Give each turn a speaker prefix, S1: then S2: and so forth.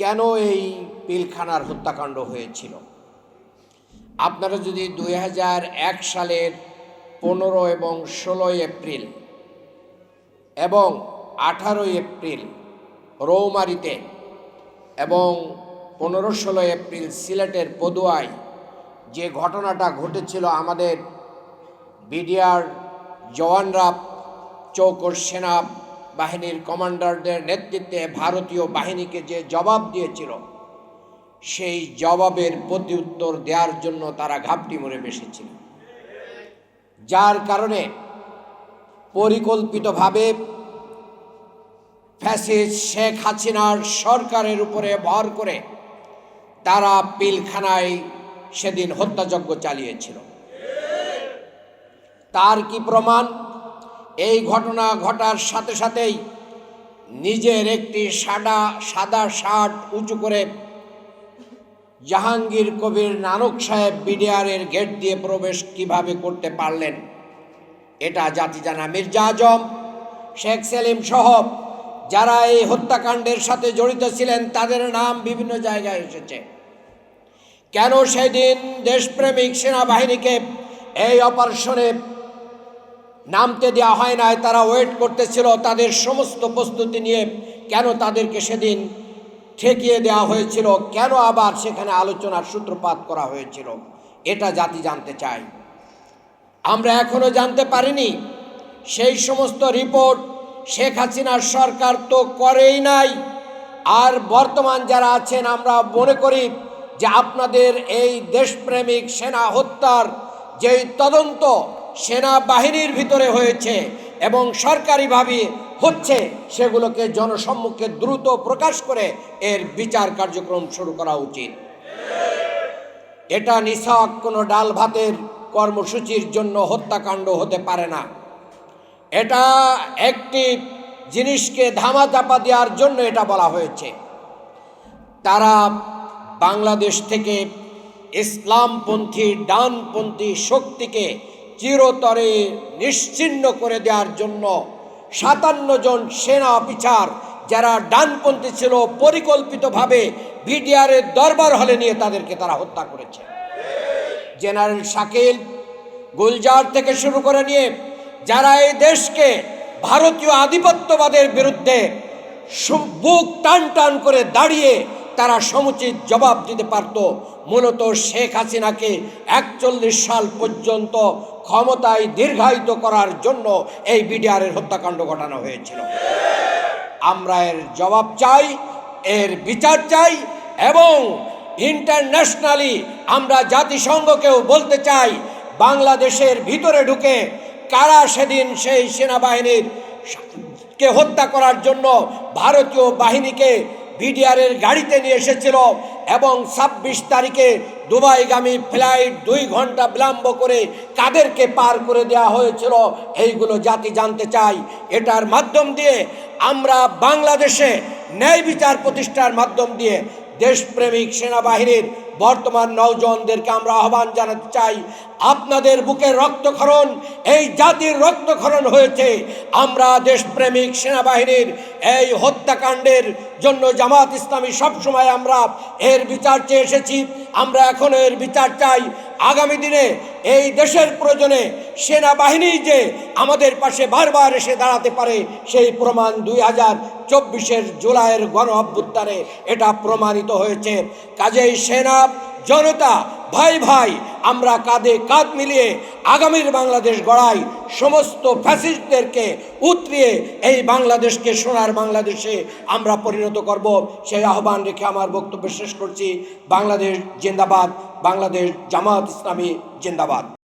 S1: কেন এই পিলখানার হত্যাকাণ্ড হয়েছিল? আপনারা যদি দুই সালের পনেরো এবং ষোলোই এপ্রিল এবং আঠারোই এপ্রিল রৌমারিতে এবং পনেরো ষোলো এপ্রিল সিলেটের পদুয়ায় যে ঘটনাটা ঘটেছিল, আমাদের বিডিআর জওয়ানরা চৌকর সেনা বাহিনীর কমান্ডারদের নেতৃত্বে ভারতীয় বাহিনীকে যে জবাব দিয়েছিল, সেই জবাবের প্রত্যুত্তর দেওয়ার জন্য তারা ঘাপটি মরে বসেছিল। যার কারণে পরিকল্পিতভাবে ফ্যাসিস্ট শেখ হাসিনার সরকারের উপরে ভর করে তারা পিলখানায় সেদিন হত্যাযজ্ঞ চালিয়েছিল। তার কি প্রমাণ? এই ঘটনা ঘটার সাথে সাথেই নিজের একটি সাদা সাদা শার্ট উঁচু করে জাহাঙ্গীর কবির নানক সাহেব বিডিআরের গেট দিয়ে প্রবেশ কীভাবে করতে পারলেন, এটা জাতি জানা মির্জা আজম, শেখ সেলিম সহ যারা এই হত্যাকাণ্ডের সাথে জড়িত ছিলেন, তাদের নাম বিভিন্ন জায়গায় এসেছে। কেন সেদিন দেশপ্রেমিক সেনাবাহিনীকে এই অপারেশনে নামতে দেওয়া হয় নাই, তারা ওয়েট করতেছিল, তাদের সমস্ত প্রস্তুতি নিয়ে কেন তাদেরকে সেদিন ঠেকিয়ে দেওয়া হয়েছিল, কেন আবার সেখানে আলোচনার সূত্রপাত করা হয়েছিল, এটা জাতি জানতে চায়। আমরা এখনও জানতে পারিনি, সেই সমস্ত রিপোর্ট শেখ হাসিনার সরকার তো করেই নাই। আর বর্তমান যারা আছেন, আমরা মনে করি যে আপনাদের এই দেশপ্রেমিক সেনা হত্যার যেই তদন্ত সেনাবাহিনীর ভিতরে হয়েছে এবং সরকারিভাবে হচ্ছে সেগুলোকে জনসম্মুখে দ্রুত প্রকাশ করে এর বিচার কার্যক্রম শুরু করা উচিত। এটা নিছক কোনো ডাল ভাতের কর্মসূচির জন্য হত্যাকাণ্ড হতে পারে না। এটা একটি জিনিসকে ধামাচাপা দেওয়ার জন্য এটা বলা হয়েছে। তারা বাংলাদেশ থেকে ইসলামপন্থী, ডানপন্থী শক্তিকে চিরতরে নিশ্চিহ্ন করে দেওয়ার জন্য সাতান্ন জন সেনা অফিসার যারা ডানপন্থী ছিল, পরিকল্পিতভাবে বিডিআরের দরবার হলে নিয়ে তাদেরকে তারা হত্যা করেছে। জেনারেল শাকিল গুলজার থেকে শুরু করে নিয়ে যারা এই দেশকে ভারতীয় আধিপত্যবাদের বিরুদ্ধে বুক টান টান করে দাঁড়িয়ে তারা সমুচিত জবাব দিতে পারত। মূলত শেখ হাসিনাকে একচল্লিশ সাল পর্যন্ত ক্ষমতায় দীর্ঘায়িত করার জন্য এই বিডিআরের হত্যাকাণ্ড ঘটানো হয়েছিল। আমরা এর জবাব চাই, এর বিচার চাই এবং ইন্টারন্যাশনালি আমরা জাতিসংঘকেও বলতে চাই, বাংলাদেশের ভিতরে ঢুকে কারা সেদিন সেই সেনাবাহিনীর কে হত্যা করার জন্য ভারতীয় বাহিনীকে বিডিআরের গাড়িতে নিয়ে এসেছিল এবং ছাব্বিশ তারিখে দুবাইগামী ফ্লাইট দুই ঘণ্টা বিলম্ব করে কাদেরকে পার করে দেওয়া হয়েছিল, এইগুলো জাতি জানতে চাই। এটার মাধ্যম দিয়ে আমরা বাংলাদেশে ন্যায় বিচার প্রতিষ্ঠার মাধ্যম দিয়ে দেশপ্রেমিক সেনাবাহিনীর বর্তমান নৌজনদেরকে আমরা আহ্বান জানাতে চাই। আপনাদের বুকে রক্তক্ষরণ, এই জাতির রক্তক্ষরণ হয়েছে। আমরা দেশপ্রেমিক সেনাবাহিনীর এই হত্যাকাণ্ডের জন্য জামাত ইসলামী সবসময় আমরা এর বিচার চেয়ে এসেছি। আমরা এখন এর বিচার চাই। আগামী দিনে এই দেশের প্রয়োজনে সেনাবাহিনী যে আমাদের পাশে বারবার এসে দাঁড়াতে পারে, সেই প্রমাণ দুই হাজার চব্বিশের জুলাইয়ের গণ অভ্যুত্থানে এটা প্রমাণিত হয়েছে। কাজেই সেনা, জনতা, ভাই ভাই, আমরা কাঁধে কাঁধ মিলিয়ে আগামীর বাংলাদেশ গড়াই, সমস্ত ফ্যাসিস্টদেরকে উতরিয়ে এই বাংলাদেশকে, সোনার বাংলাদেশে আমরা পরিণত করব। সেই আহ্বান রেখে আমার বক্তব্য শেষ করছি। বাংলাদেশ জিন্দাবাদ, বাংলাদেশ জামাত ইসলামী জিন্দাবাদ।